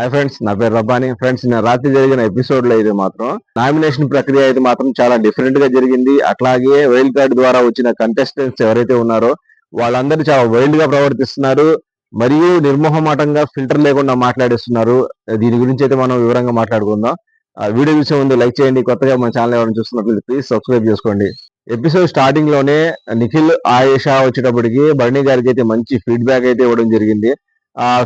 Hi friends నా పేరు Rabbani. Friends నేను రాత్రి జరిగిన ఎపిసోడ్లో ఇది మాత్రం నామినేషన్ ప్రక్రియ అయితే మాత్రం చాలా డిఫరెంట్గా జరిగింది. అట్లాగే వైల్డ్ కార్డ్ ద్వారా వచ్చిన కంటెస్టెంట్స్ ఎవరైతే ఉన్నారో వాళ్ళందరూ చాలా వైల్డ్గా ప్రవర్తిస్తున్నారు. మరియు నిర్మోహమాటంగా ఫిల్టర్ లేకుండా మాట్లాడేస్తున్నారు. దీని గురించి అయితే మనం వివరంగా మాట్లాడుకుందాం. ఆ వీడియో చూసే ముందు లైక్ చేయండి. కొత్తగా మన ఛానల్ ఎవరైనా చూస్తున్నట్లయితే ప్లీజ్ సబ్స్క్రైబ్ చేసుకోండి. ఎపిసోడ్ స్టార్టింగ్లోనే నిఖిల్ ఆయేషా వచ్చేటప్పటికి బర్ణి గారికి అయితే మంచి ఫీడ్బ్యాక్ అయితే ఇవ్వడం జరిగింది.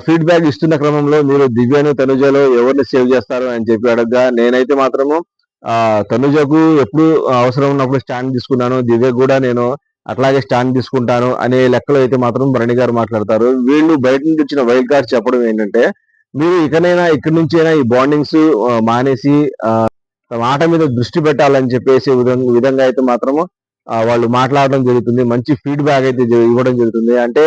ఫీడ్బ్యాక్ ఇస్తున్న క్రమంలో మీరు దివ్యను తనుజలో ఎవరిని సేవ్ చేస్తారు అని చెప్పి అడగగా నేనైతే మాత్రము ఆ తనుజకు ఎప్పుడు అవసరం ఉన్నప్పుడు స్టాండ్ తీసుకున్నాను. దివ్య కూడా నేను అట్లాగే స్టాండ్ తీసుకుంటాను అనే లెక్కలో అయితే మాత్రం భరణి గారు మాట్లాడతారు. వీళ్ళు బయట నుంచి వచ్చిన వైల్డ్ కార్డ్ చెప్పడం ఏంటంటే మీరు ఇకనైనా ఇక్కడి నుంచి అయినా ఈ బాండింగ్స్ మానేసి ఆ, తమ ఆట మీద దృష్టి పెట్టాలని చెప్పేసి విధంగా విధంగా అయితే మాత్రము వాళ్ళు మాట్లాడడం జరుగుతుంది. మంచి ఫీడ్బ్యాక్ అయితే ఇవ్వడం జరుగుతుంది. అంటే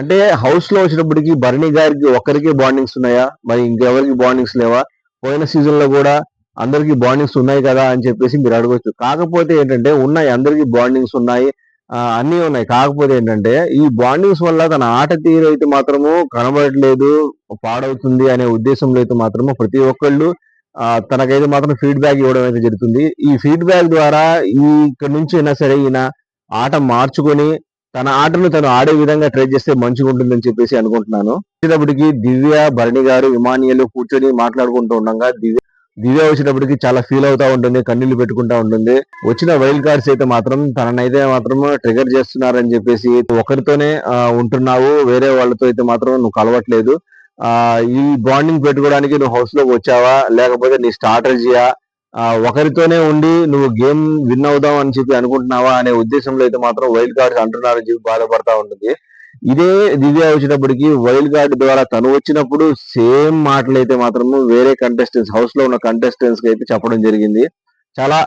అంటే హౌస్లో వచ్చినప్పటికి భరణి గారికి ఒక్కరికి బాండింగ్స్ ఉన్నాయా? మరి ఇంకెవరికి బాండింగ్స్ లేవా? పోయిన సీజన్లో కూడా అందరికి బాండింగ్స్ ఉన్నాయి కదా అని చెప్పేసి మీరు అడగవచ్చు కాకపోతే ఏంటంటే ఉన్నాయి అందరికి బాండింగ్స్ ఉన్నాయి. అన్నీ ఉన్నాయి. కాకపోతే ఏంటంటే ఈ బాండింగ్స్ వల్ల తన ఆట తీరు అయితే మాత్రము కనబడట్లేదు పాడవుతుంది అనే ఉద్దేశంలో అయితే మాత్రము ప్రతి ఒక్కళ్ళు తనకైతే మాత్రం ఫీడ్బ్యాక్ ఇవ్వడం అయితే జరుగుతుంది. ఈ ఫీడ్బ్యాక్ ద్వారా ఈ ఇక్కడ నుంచి అయినా సరే ఈయన ఆట మార్చుకొని తన ఆటను తను ఆడే విధంగా ట్రై చేస్తే మంచిగా ఉంటుందని చెప్పేసి అనుకుంటున్నాను. వచ్చేటప్పటికి దివ్య భరణి గారు ఇమానియలు కూర్చొని మాట్లాడుకుంటూ ఉండగా దివ్య దివ్య వచ్చేటప్పటికి చాలా ఫీల్ అవుతా ఉంటుంది కన్నీళ్ళు పెట్టుకుంటా ఉంటుంది. వచ్చిన వైల్డ్ కార్డ్స్ అయితే మాత్రం తననైతే మాత్రం ట్రిగర్ చేస్తున్నారని చెప్పేసి ఒకరితోనే ఉంటున్నావు వేరే వాళ్ళతో అయితే మాత్రం నువ్వు కలవట్లేదు. ఆ ఈ బాండింగ్ పెట్టుకోవడానికి నువ్వు హౌస్లోకి వచ్చావా? లేకపోతే నీ స్ట్రాటజీయా ఒకరితోనే ఉండి నువ్వు గేమ్ విన్ అవుదాం అని చెప్పి అనుకుంటున్నావా అనే ఉద్దేశంలో అయితే మాత్రం వైల్డ్ కార్డ్స్ అంటున్నారని చెప్పి బాధపడతా ఉంటుంది. ఇదే దివ్య వచ్చినప్పటికీ వైల్డ్ కార్డ్ ద్వారా తను వచ్చినప్పుడు సేమ్ మాటలు అయితే మాత్రము వేరే కంటెస్టెంట్స్ హౌస్లో ఉన్న కంటెస్టెంట్స్కి అయితే చెప్పడం జరిగింది. చాలా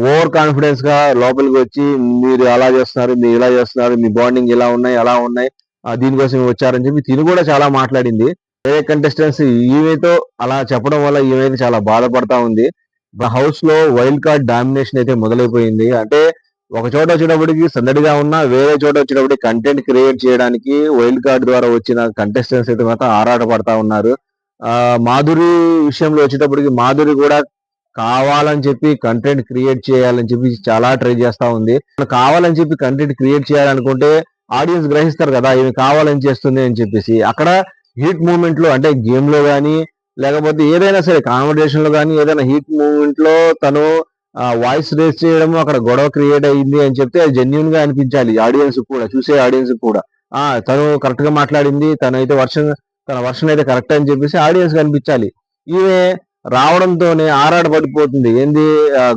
ఓవర్ కాన్ఫిడెన్స్గా లోపలికి వచ్చి మీరు అలా చేస్తున్నారు మీరు ఇలా చేస్తున్నారు మీ బాండింగ్ ఇలా ఉన్నాయి అలా ఉన్నాయి ఆ, దీనికోసం వచ్చారని చెప్పి తిను కూడా చాలా మాట్లాడింది. వేరే కంటెస్టెంట్స్ ఈమెతో అలా చెప్పడం వల్ల ఈమె చాలా బాధపడతా ఉంది. హౌస్లో వైల్డ్ కార్డ్ డామినేషన్ అయితే మొదలైపోయింది. అంటే ఒక చోట వచ్చేటప్పటికి సందడిగా ఉన్నా వేరే చోట వచ్చేటప్పటికి కంటెంట్ క్రియేట్ చేయడానికి వైల్డ్ కార్డ్ ద్వారా వచ్చిన కంటెస్టెంట్స్ అయితే మాత్రం ఆరాట పడతా ఉన్నారు. ఆ మాధురి విషయంలో వచ్చేటప్పటికి మాధురి కూడా కావాలని చెప్పి కంటెంట్ క్రియేట్ చేయాలని చెప్పి చాలా ట్రై చేస్తా ఉంది. కావాలని చెప్పి కంటెంట్ క్రియేట్ చేయాలనుకుంటే ఆడియన్స్ గ్రహిస్తారు కదా ఇవి కావాలని చేస్తుంది అని చెప్పేసి. అక్కడ హీట్ మూమెంట్లో అంటే గేమ్లో కానీ లేకపోతే ఏదైనా సరే కాన్వర్జేషన్లో కానీ ఏదైనా హీట్ మూమెంట్లో తను వాయిస్ రేస్ చేయడం అక్కడ గొడవ క్రియేట్ అయ్యింది అని చెప్తే అది జెన్యున్గా అనిపించాలి ఆడియన్స్ కూడా చూసే ఆడియన్స్ కూడా. ఆ తను కరెక్ట్గా మాట్లాడింది తనైతే వర్షన్ తన వర్షన్ అయితే కరెక్ట్ అని చెప్పేసి ఆడియన్స్ కనిపించాలి ఈమె రావడంతోనే ఆరాట పడిపోతుంది ఏంది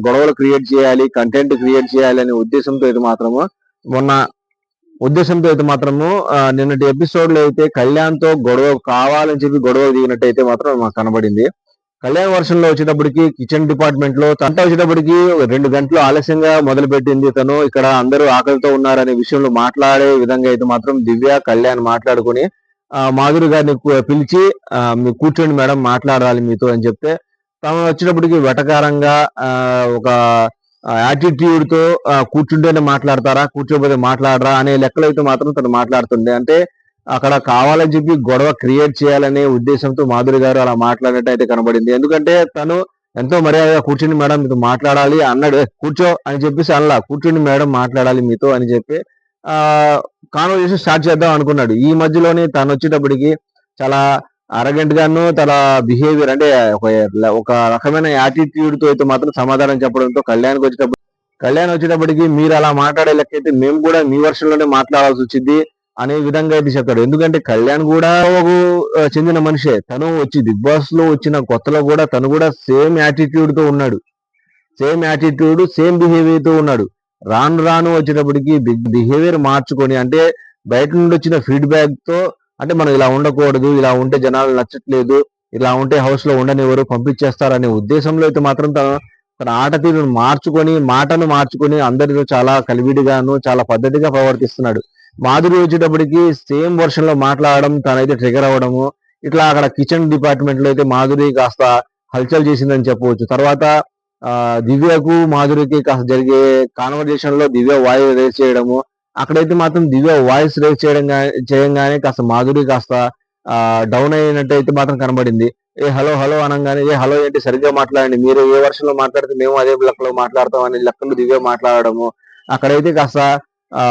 గొడవలు క్రియేట్ చేయాలి కంటెంట్ క్రియేట్ చేయాలి అనే ఉద్దేశంతో అయితే మాత్రము మొన్న ఉద్దేశంతో అయితే మాత్రము నిన్నటి ఎపిసోడ్లో అయితే కళ్యాణ్తో గొడవ కావాలని చెప్పి గొడవ దిగినట్టు అయితే మాత్రం మాకు కనబడింది. కళ్యాణ్ వర్షన్లో వచ్చేటప్పటికి కిచెన్ డిపార్ట్మెంట్లో తంట వచ్చేటప్పటికి రెండు గంటలు ఆలస్యంగా మొదలు పెట్టింది తను. ఇక్కడ అందరూ ఆకలితో ఉన్నారనే విషయంలో మాట్లాడే విధంగా అయితే మాత్రం దివ్య కళ్యాణ్ మాట్లాడుకుని మాధురి గారిని పిలిచి మీ కూర్చోండి మేడం మాట్లాడాలి మీతో అని చెప్తే తను వచ్చేటప్పటికి వెటకారంగా ఒక యాటిట్యూడ్తో కూర్చుంటేనే మాట్లాడతారా కూర్చోపోతే మాట్లాడరా అనే లెక్కలు అయితే మాత్రం తను మాట్లాడుతుండే. అంటే అక్కడ కావాలని చెప్పి గొడవ క్రియేట్ చేయాలనే ఉద్దేశంతో మాధురి గారు అలా మాట్లాడినట్టు అయితే కనబడింది. ఎందుకంటే తను ఎంతో మర్యాదగా కూర్చుని మేడం మీతో మాట్లాడాలి అన్నాడు. కూర్చో అని చెప్పేసి అనలా కూర్చుని మేడం మాట్లాడాలి మీతో అని చెప్పి ఆ కాన్వర్జేషన్ స్టార్ట్ చేద్దాం అనుకున్నాడు. ఈ మధ్యలోనే తను వచ్చేటప్పటికి చాలా అరగెంట్ గాను తన బిహేవియర్ అంటే ఒక రకమైన యాటిట్యూడ్తో అయితే మాత్రం సమాధానం చెప్పడంతో కళ్యాణ్కి వచ్చేటప్పుడు కళ్యాణ్ వచ్చేటప్పటికి మీరు అలా మాట్లాడే లెక్క అయితే మేము కూడా మీ వర్షన్లోనే మాట్లాడాల్సి వచ్చింది అనే విధంగా అయితే చెప్తాడు. ఎందుకంటే కళ్యాణ్ కూడా ఒక చెందిన మనిషే. తను వచ్చి బిగ్ బాస్లో వచ్చిన కొత్తలో కూడా తను కూడా సేమ్ యాటిట్యూడ్తో ఉన్నాడు. సేమ్ యాటిట్యూడ్ సేమ్ బిహేవియర్తో ఉన్నాడు. రాను రాను వచ్చేటప్పటికి బిగ్ బిహేవియర్ మార్చుకొని అంటే బయట నుండి వచ్చిన ఫీడ్బ్యాక్తో అంటే మనం ఇలా ఉండకూడదు ఇలా ఉంటే జనాలు నచ్చట్లేదు ఇలా ఉంటే హౌస్లో ఉండనివ్వరు పంపించేస్తారనే ఉద్దేశంలో అయితే మాత్రం తన తన ఆట తీరును మార్చుకొని మాటను మార్చుకొని అందరితో చాలా కలివిడిగాను చాలా పద్ధతిగా ప్రవర్తిస్తున్నాడు. మాధురి వచ్చేటప్పటికి సేమ్ వర్షన్లో మాట్లాడడం తనైతే ట్రిగర్ అవ్వడము ఇట్లా అక్కడ కిచెన్ డిపార్ట్మెంట్లో అయితే మాధురి కాస్త హల్చల్ చేసిందని చెప్పవచ్చు. తర్వాత ఆ దివ్యకు మాధురికి కాస్త జరిగే కాన్వర్జేషన్లో దివ్య వాయు రేస్ చేయడము అక్కడైతే మాత్రం దివ్య వాయిస్ రేస్ చేయడం చేయంగానే కాస్త మాధురి కాస్త డౌన్ అయినట్టు అయితే మాత్రం కనబడింది. ఏ హలో హలో అనగానే ఏ హలో ఏంటి? సరిగ్గా మాట్లాడండి. మీరు ఏ వర్షంలో మాట్లాడితే మేము అదే లెక్కలో మాట్లాడతాం అని లెక్కలు దివ్య మాట్లాడము అక్కడైతే కాస్త ఆ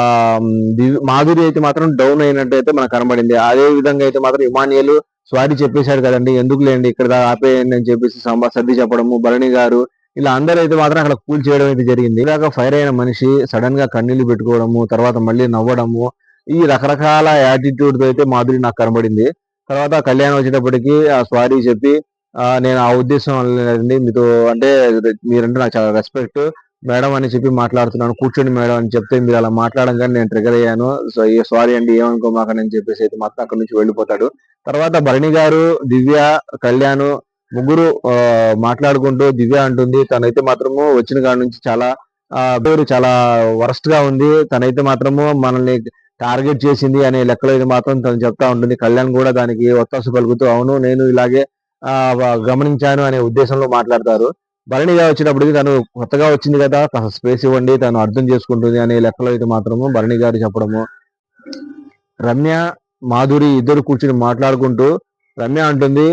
మాధురి అయితే మాత్రం డౌన్ అయినట్టు అయితే మనకు కనబడింది. అదే విధంగా అయితే మాత్రం ఇమానియలు స్వారీ చెప్పేశాడు కదండి. ఎందుకు లేండి ఇక్కడ దాకా ఆపేయండి అని చెప్పేసి సంబా సర్ది చెప్పడము. భరణి గారు ఇలా అందరూ అయితే మాత్రం అక్కడ కూల్ చేయడం అయితే జరిగింది. ఇలాగ ఫైర్ అయిన మనిషి సడన్గా కన్నీళ్ళు పెట్టుకోవడము తర్వాత మళ్ళీ నవ్వడము ఈ రకరకాల యాటిట్యూడ్తో అయితే మాధురి నాకు కనబడింది. తర్వాత కళ్యాణ్ వచ్చేటప్పటికి ఆ సారీ చెప్పి నేను ఆ ఉద్దేశం లేదండి మీతో అంటే మీరంటే నాకు చాలా రెస్పెక్ట్ మేడం అని చెప్పి మాట్లాడుతున్నాను. కూర్చోండి మేడం అని చెప్తే మీరు అలా మాట్లాడంగానే నేను ట్రిగర్ అయ్యాను. సో సారీ అండి ఏమనుకోమాకని అని చెప్పేసి అయితే మొత్తం అక్కడ నుంచి వెళ్ళిపోతాడు. తర్వాత భరణి గారు దివ్య కళ్యాణ్ ముగ్గురు మాట్లాడుకుంటూ దివ్య అంటుంది. తనైతే మాత్రము వచ్చిన కాడ నుంచి చాలా పేరు చాలా వరస్ట్గా ఉంది. తనైతే మాత్రము మనల్ని టార్గెట్ చేసింది అనే లెక్కలో ఇది మాత్రం తను చెప్తా ఉంటుంది. కళ్యాణ్ కూడా దానికి ఒత్తాసు పలుకుతూ అవును నేను ఇలాగే ఆ, గమనించాను అనే ఉద్దేశంలో మాట్లాడతారు. భరణిగా వచ్చినప్పటికి తను కొత్తగా వచ్చింది కదా కాస్త స్పేస్ ఇవ్వండి తను అర్థం చేసుకుంటుంది అనే లెక్కలో అయితే మాత్రము భరణి గారు చెప్పడము. రమ్య మాధురి ఇద్దరు కూర్చుని మాట్లాడుకుంటూ రమ్య అంటుంది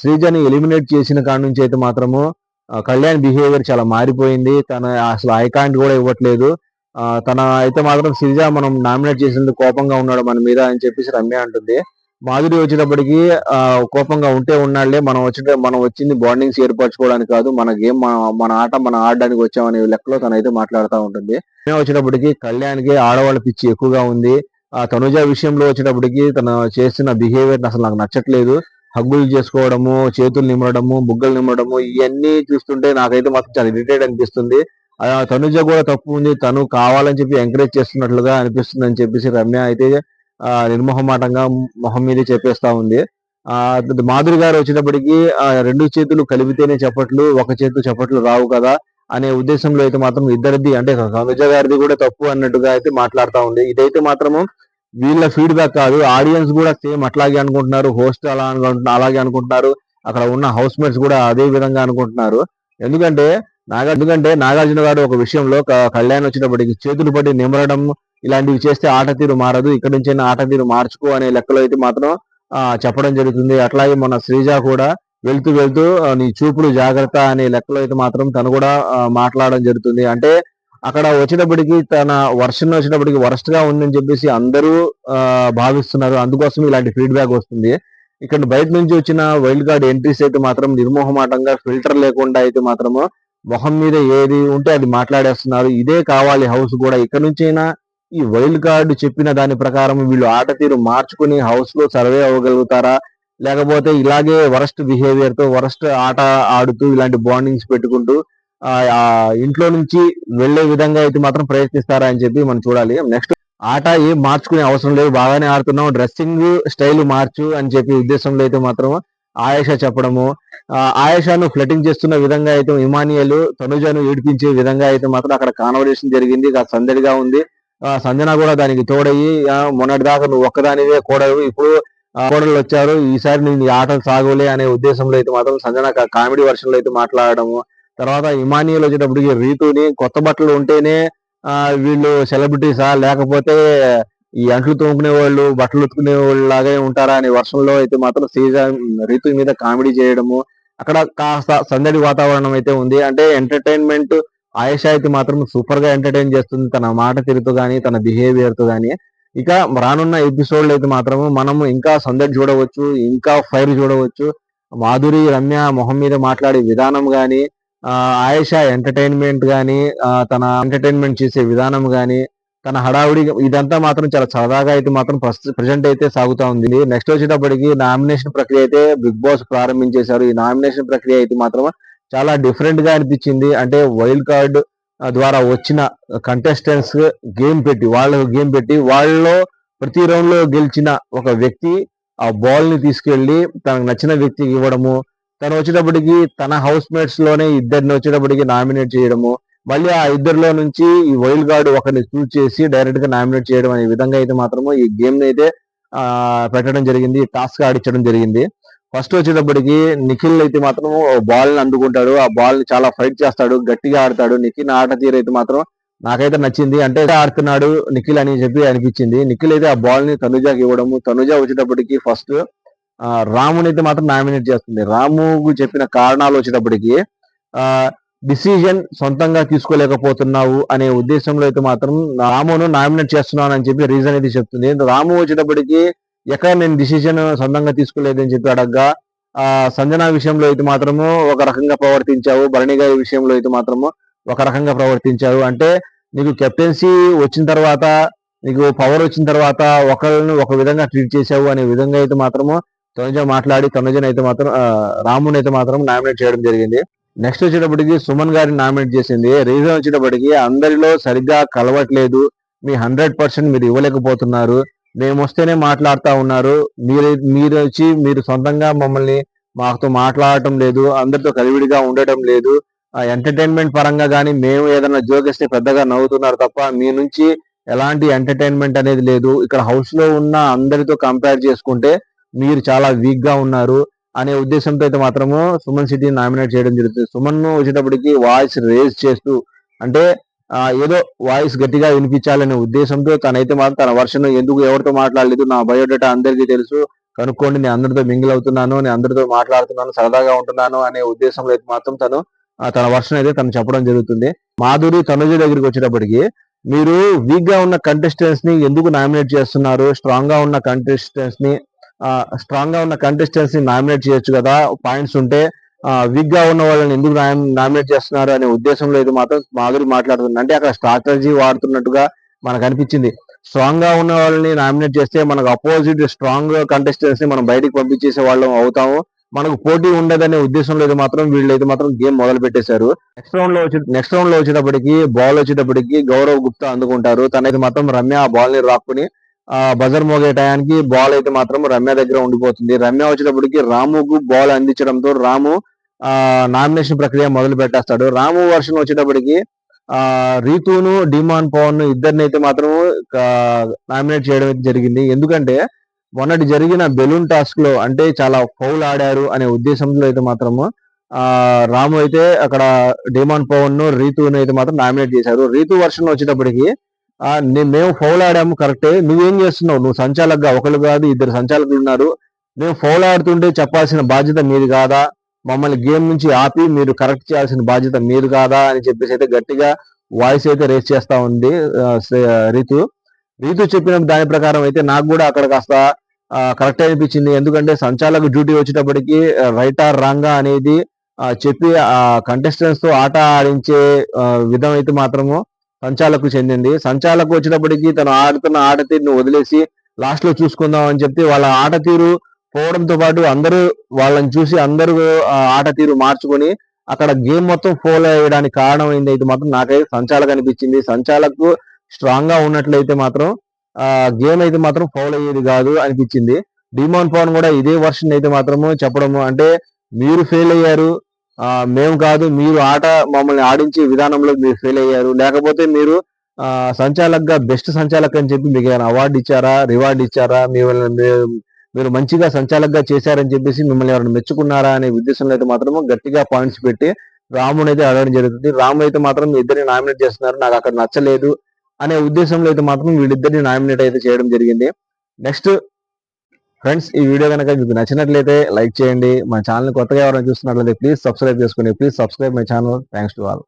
శ్రీజని ఎలిమినేట్ చేసిన కాడ నుంచి అయితే మాత్రము కళ్యాణ్ బిహేవియర్ చాలా మారిపోయింది. తన అసలు ఐకాండ్ కూడా ఇవ్వట్లేదు. తన అయితే మాత్రం శ్రీజ మనం నామినేట్ చేసినందుకు కోపంగా ఉన్నాడు మన మీద అని చెప్పేసి రమ్య అంటుంది. మాధురి వచ్చేటప్పటికి కోపంగా ఉంటే ఉన్నాళ్ళే. మనం వచ్చే మనం వచ్చింది బాండింగ్స్ ఏర్పరచుకోవడానికి కాదు. మన గేమ్ మన ఆట మనం ఆడడానికి వచ్చామనే లెక్కలో తనైతే మాట్లాడుతూ ఉంటుంది. మేము వచ్చేటప్పటికి కళ్యాణ్కి ఆడవాళ్ళ పిచ్చి ఎక్కువగా ఉంది. ఆ తనుజ విషయంలో వచ్చేటప్పటికి తను చేసిన బిహేవియర్ అసలు నాకు నచ్చట్లేదు. హగ్గులు చేసుకోవడము చేతులు నిమ్మడము బుగ్గలు నిమ్మడము ఇవన్నీ చూస్తుంటే నాకైతే మాత్రం చాలా ఇరిటేట్ అనిపిస్తుంది. ఆ తనుజ కూడా తప్పు ఉంది. తను కావాలని చెప్పి ఎంకరేజ్ చేస్తున్నట్లుగా అనిపిస్తుంది అని చెప్పేసి రమ్య అయితే ఆ నిర్మోహమాటంగా మొహం మీద చెప్పేస్తా ఉంది. ఆ మాధురి గారు వచ్చేటప్పటికి ఆ రెండు చేతులు కలిపితేనే చప్పట్లు ఒక చేతు చప్పట్లు రావు కదా. అనే ఉద్దేశంలో అయితే మాత్రం ఇద్దరిది అంటే సమిజ గారిది కూడా తప్పు అన్నట్టుగా అయితే మాట్లాడుతూ ఉంది. ఇదైతే మాత్రము వీళ్ళ ఫీడ్బ్యాక్ కాదు. ఆడియన్స్ కూడా సేమ్ అట్లాగే అనుకుంటున్నారు. హోస్ట్ అలా అనుకుంటున్నారు అలాగే అనుకుంటున్నారు. అక్కడ ఉన్న హౌస్ మేట్స్ కూడా అదే విధంగా అనుకుంటున్నారు. ఎందుకంటే నాగా ఎందుకంటే నాగార్జున గారు ఒక విషయంలో కళ్యాణ్ వచ్చినప్పటికి చేతులు పట్టి నిమరడం ఇలాంటివి చేస్తే ఆట తీరు మారదు. ఇక్కడ నుంచి ఆట తీరు మార్చుకో అనే లెక్కలో అయితే మాత్రం చెప్పడం జరుగుతుంది. అట్లాగే మన శ్రీజ కూడా వెళ్తూ వెళ్తూ నీ చూపులు జాగ్రత్త అనే లెక్కలో అయితే మాత్రం తను కూడా మాట్లాడడం జరుగుతుంది. అంటే అక్కడ వచ్చేటప్పటికి తన వర్షన్ వచ్చేటప్పటికి వరస్ట్గా ఉందని చెప్పేసి అందరూ ఆ, భావిస్తున్నారు. అందుకోసం ఇలాంటి ఫీడ్బ్యాక్ వస్తుంది. ఇక్కడ బయట నుంచి వచ్చిన వైల్డ్ కార్డ్ ఎంట్రీస్ అయితే మాత్రం నిర్మోహమాటంగా ఫిల్టర్ లేకుండా అయితే మాత్రము మొహం మీద ఏది ఉంటే అది మాట్లాడేస్తున్నారు. ఇదే కావాలి హౌస్ కూడా. ఇక్కడ నుంచైనా ఈ వైల్డ్ కార్డు చెప్పిన దాని ప్రకారం వీళ్ళు ఆట తీరు మార్చుకుని హౌస్లో సర్వే అవ్వగలుగుతారా? లేకపోతే ఇలాగే వరస్ట్ బిహేవియర్తో వరస్ట్ ఆట ఆడుతూ ఇలాంటి బాండింగ్స్ పెట్టుకుంటూ ఆ ఇంట్లో నుంచి వెళ్ళే విధంగా అయితే మాత్రం ప్రయత్నిస్తారా అని చెప్పి మనం చూడాలి. నెక్స్ట్ ఆట ఏం మార్చుకునే అవసరం లేదు. బాగానే ఆడుతున్నాం డ్రెస్సింగ్ స్టైల్ మార్చు అని చెప్పి ఉద్దేశంలో అయితే మాత్రం ఆయేష చెప్పడము ఆ ఆయేషాను ఫ్లటింగ్ చేస్తున్న విధంగా అయితే ఇమానియలు తనుజను ఏడిపించే విధంగా అయితే మాత్రం అక్కడ కాన్వర్సేషన్ జరిగింది. సందడిగా ఉంది. ఆ సంజన కూడా దానికి తోడయ్యి మొన్నటి దాకా నువ్వు ఒక్కదానివే కోడలు. ఇప్పుడు కోడలు వచ్చారు. ఈసారి నీ ఆటలు సాగులే అనే ఉద్దేశంలో అయితే మాత్రం సంజన కామెడీ వర్షన్లో అయితే మాట్లాడడము. తర్వాత ఇమానియల్ వచ్చేటప్పటికి రీతుని కొత్త బట్టలు ఉంటేనే ఆ వీళ్ళు సెలబ్రిటీసా? లేకపోతే ఈ అంట్లు తోముకునే వాళ్ళు బట్టలు ఉతుకునే వాళ్ళు లాగే ఉంటారా అనే వర్షంలో అయితే మాత్రం సీజన్ రీతు మీద కామెడీ చేయడము. అక్కడ కాస్త సందడి వాతావరణం అయితే ఉంది. అంటే ఎంటర్టైన్మెంట్ ఆయేషా అయితే మాత్రం సూపర్గా ఎంటర్టైన్ చేస్తుంది. తన మాట తీరుతో గానీ తన బిహేవియర్తో గానీ. ఇక రానున్న ఎపిసోడ్లు అయితే మాత్రము మనము ఇంకా సందడి చూడవచ్చు ఇంకా ఫైర్ చూడవచ్చు. మాధురి రమ్య మొహం మీద మాట్లాడే విధానం కానీ ఆయేషా ఎంటర్టైన్మెంట్ కానీ తన ఎంటర్టైన్మెంట్ చేసే విధానం కానీ తన హడావుడి ఇదంతా మాత్రం చాలా సరదాగా అయితే మాత్రం ప్రజెంట్ అయితే సాగుతా ఉంది. నెక్స్ట్ వచ్చేటప్పటికి నామినేషన్ ప్రక్రియ అయితే బిగ్ బాస్ ప్రారంభించేశారు. ఈ నామినేషన్ ప్రక్రియ అయితే మాత్రం చాలా డిఫరెంట్గా అనిపించింది. అంటే వైల్డ్ కార్డ్ ద్వారా వచ్చిన కంటెస్టెంట్స్ గేమ్ పెట్టి వాళ్ళకు గేమ్ పెట్టి వాళ్ళలో ప్రతి రౌండ్లో గెలిచిన ఒక వ్యక్తి ఆ బాల్ని తీసుకెళ్ళి తనకు నచ్చిన వ్యక్తికి ఇవ్వడము. తను వచ్చేటప్పటికి తన హౌస్ మేట్స్లోనే ఇద్దరిని వచ్చేటప్పటికి నామినేట్ చేయడము. మళ్ళీ ఆ ఇద్దరిలో నుంచి ఈ వైల్డ్ గార్డ్ ఒకరిని చూస్ చేసి డైరెక్ట్గా నామినేట్ చేయడం అనే విధంగా అయితే మాత్రము ఈ గేమ్ అయితే ఆ పెట్టడం జరిగింది టాస్క్ ఆడించడం జరిగింది. ఫస్ట్ వచ్చేటప్పటికి నిఖిల్ అయితే మాత్రం బాల్ని అందుకుంటాడు. ఆ బాల్ని చాలా ఫైట్ చేస్తాడు. గట్టిగా ఆడతాడు. నిఖిల్ ఆట తీరు అయితే మాత్రం నాకైతే నచ్చింది. అంటే ఆడుతున్నాడు నిఖిల్ అని చెప్పి అనిపించింది. నిఖిల్ అయితే ఆ బాల్ని తనుజాకి ఇవ్వడము. తనుజ వచ్చేటప్పటికి ఫస్ట్ రాముని అయితే మాత్రం నామినేట్ చేస్తుంది. రాముకు చెప్పిన కారణాలు వచ్చేటప్పటికి ఆ డిసిజన్ సొంతంగా తీసుకోలేకపోతున్నావు అనే ఉద్దేశంలో అయితే మాత్రం రామును నామినేట్ చేస్తున్నాను అని చెప్పి రీజన్ అయితే చెప్తుంది. రాము వచ్చేటప్పటికి ఎక్కడ నేను డిసిజన్ సొంతంగా తీసుకోలేదని చెప్పి అడగ్గా సంజన విషయంలో అయితే మాత్రము ఒక రకంగా ప్రవర్తించావు భరణి గారి విషయంలో అయితే మాత్రము ఒక రకంగా ప్రవర్తించావు. అంటే నీకు కెప్టెన్సీ వచ్చిన తర్వాత నీకు పవర్ వచ్చిన తర్వాత ఒకళ్ళని ఒక విధంగా ట్రీట్ చేసావు అనే విధంగా అయితే మాత్రము తనుజ మాట్లాడి తనుజన్ అయితే మాత్రం రాముని అయితే మాత్రం నామినేట్ చేయడం జరిగింది. నెక్స్ట్ వచ్చేటప్పటికి సుమన్ గారిని నామినేట్ చేసింది. రీజన్ వచ్చేటప్పటికి అందరిలో సరిగ్గా కలవట్లేదు. మీ హండ్రెడ్ పర్సెంట్ మీరు ఇవ్వలేకపోతున్నారు. మేము వస్తేనే మాట్లాడుతూ ఉన్నారు. మీరు మీరు వచ్చి మీరు సొంతంగా మమ్మల్ని మాతో మాట్లాడటం లేదు అందరితో కలివిడిగా ఉండటం లేదు. ఎంటర్టైన్మెంట్ పరంగా కానీ మేము ఏదైనా జోకేస్తే పెద్దగా నవ్వుతున్నారు తప్ప మీ నుంచి ఎలాంటి ఎంటర్టైన్మెంట్ అనేది లేదు. ఇక్కడ హౌస్లో ఉన్న అందరితో కంపేర్ చేసుకుంటే మీరు చాలా వీక్గా ఉన్నారు అనే ఉద్దేశంతో అయితే మాత్రము సుమన్ సిటీ నామినేట్ చేయడం జరుగుతుంది. సుమన్ వచ్చేటప్పటికి వాయిస్ రేజ్ చేస్తూ అంటే ఏదో వాయిస్ గట్టిగా వినిపించాలనే ఉద్దేశంతో తనైతే మాత్రం తన వర్షన్ ఎందుకు ఎవరితో మాట్లాడలేదు నా బయోడేటా అందరికీ తెలుసు. కనుక్కోండి నేను అందరితో మింగిల్ అవుతున్నాను నేను అందరితో మాట్లాడుతున్నాను సరదాగా ఉంటున్నాను అనే ఉద్దేశంలో అయితే మాత్రం తను తన వర్షన్ అయితే తను చెప్పడం జరుగుతుంది. మాధురి తనుజ దగ్గరికి వచ్చేటప్పటికి మీరు వీక్గా ఉన్న కంటెస్టెంట్స్ని ఎందుకు నామినేట్ చేస్తున్నారు? స్ట్రాంగ్గా ఉన్న కంటెస్టెంట్స్ని స్ట్రాంగ్గా ఉన్న కంటెస్టెంట్స్ని నామినేట్ చేయొచ్చు కదా పాయింట్స్ ఉంటే వీక్గా ఉన్న వాళ్ళని ఎందుకు నామినేట్ చేస్తున్నారు అనే ఉద్దేశంలో ఇది మాత్రం మాధురి మాట్లాడుతుంది. అంటే అక్కడ స్ట్రాటజీ వాడుతున్నట్టుగా మనకు అనిపించింది. స్ట్రాంగ్గా ఉన్న వాళ్ళని నామినేట్ చేస్తే మనకు అపోజిట్ స్ట్రాంగ్ కంటెస్టెంట్స్ని మనం బయటికి పంపించేసే వాళ్ళం అవుతాము. మనకు పోటీ ఉండదనే ఉద్దేశంలో అయితే మాత్రం వీళ్ళు అయితే మాత్రం గేమ్ మొదలు పెట్టేశారు. నెక్స్ట్ రౌండ్లో వచ్చి నెక్స్ట్ రౌండ్లో వచ్చేటప్పటికి బాల్ వచ్చేటప్పటికి గౌరవ్ గుప్తా అందుకుంటారు. తనైతే మాత్రం రమ్య ఆ బాల్ని రాక్కుని బజర్ మోగే టయానికి బాల్ అయితే మాత్రం రమ్య దగ్గర ఉండిపోతుంది. రమ్య వచ్చేటప్పటికి రాముకు బాల్ అందించడంతో రాము ఆ నామినేషన్ ప్రక్రియ మొదలు పెట్టేస్తాడు. రాము వర్షన్ వచ్చేటప్పటికి ఆ రీతును డిమాన్ పవన్ ఇద్దరిని అయితే మాత్రం నామినేట్ చేయడం అయితే జరిగింది. ఎందుకంటే మొన్నటి జరిగిన బెలూన్ టాస్క్లో అంటే చాలా ఫౌల్ ఆడారు అనే ఉద్దేశంలో అయితే మాత్రము ఆ రాము అయితే అక్కడ డిమాన్ పవన్ను రీతును అయితే మాత్రం నామినేట్ చేశారు. రీతు వర్షన్ వచ్చేటప్పటికి మేము ఫౌల్ ఆడాము కరెక్టే నువ్వేం చేస్తున్నావు? నువ్వు సంచాలకుగా ఒకరు కాదు ఇద్దరు సంచాలకులు ఉన్నారు. మేము ఫౌల్ ఆడుతుంటే చెప్పాల్సిన బాధ్యత మీది కాదా? మమ్మల్ని గేమ్ నుంచి ఆపి మీరు కరెక్ట్ చేయాల్సిన బాధ్యత మీరు కాదా? అని చెప్పేసి అయితే గట్టిగా వాయిస్ అయితే రేస్ చేస్తా ఉంది రీతు. రీతు చెప్పిన దాని ప్రకారం అయితే నాకు కూడా అక్కడ కాస్త కరెక్ట్ అనిపించింది. ఎందుకంటే సంచాలక డ్యూటీ వచ్చేటప్పటికి రైట్ ఆర్ రాంగా అనేది చెప్పి ఆ కంటెస్టెంట్స్తో ఆట ఆడించే విధం అయితే మాత్రము సంచాలకు చెందింది. సంచాలకు వచ్చినప్పటికీ తను ఆడుతున్న ఆట తీరును వదిలేసి లాస్ట్లో చూసుకుందాం అని చెప్పి వాళ్ళ ఆట తీరు పోవడంతో పాటు అందరూ వాళ్ళని చూసి అందరూ ఆట తీరు మార్చుకొని అక్కడ గేమ్ మొత్తం ఫాలో అయ్యడానికి కారణం కారణమైంది అయితే మాత్రం నాకైతే సంచాలకు అనిపించింది. సంచాలకు స్ట్రాంగ్గా ఉన్నట్లయితే మాత్రం ఆ గేమ్ అయితే మాత్రం ఫౌల్ అయ్యేది కాదు అనిపించింది. డిమాన్ పవన్ కూడా ఇదే వర్షన్ అయితే మాత్రము చెప్పడము అంటే మీరు ఫెయిల్ అయ్యారు మేము కాదు మీరు ఆట మమ్మల్ని ఆడించే విధానంలో మీరు ఫెయిల్ అయ్యారు. లేకపోతే మీరు సంచాలకుగా బెస్ట్ సంచాలక్ అని చెప్పి మీకు ఏమైనా అవార్డు ఇచ్చారా రివార్డు ఇచ్చారా? మిమ్మల్ని మీరు మంచిగా సంచాలకుగా చేశారని చెప్పేసి మిమ్మల్ని ఎవరైనా మెచ్చుకున్నారా అనే ఉద్దేశంలో అయితే మాత్రం గట్టిగా పాయింట్స్ పెట్టి రాముని అయితే అడగడం జరుగుతుంది. రాము అయితే మాత్రం ఇద్దరిని నామినేట్ చేస్తున్నారు. నాకు అక్కడ నచ్చలేదు అనే ఉద్దేశంలో అయితే మాత్రం వీళ్ళిద్దరిని నామినేట్ అయితే చేయడం జరిగింది. నెక్స్ట్ ఫ్రెండ్స్ ఈ వీడియో కనుక మీకు నచ్చినట్లయితే లైక్ చేయండి. మా ఛానల్ కొత్తగా ఎవరైనా చూస్తున్నట్లయితే ప్లీజ్ సబ్స్క్రైబ్ చేసుకోండి please subscribe my channel thanks to all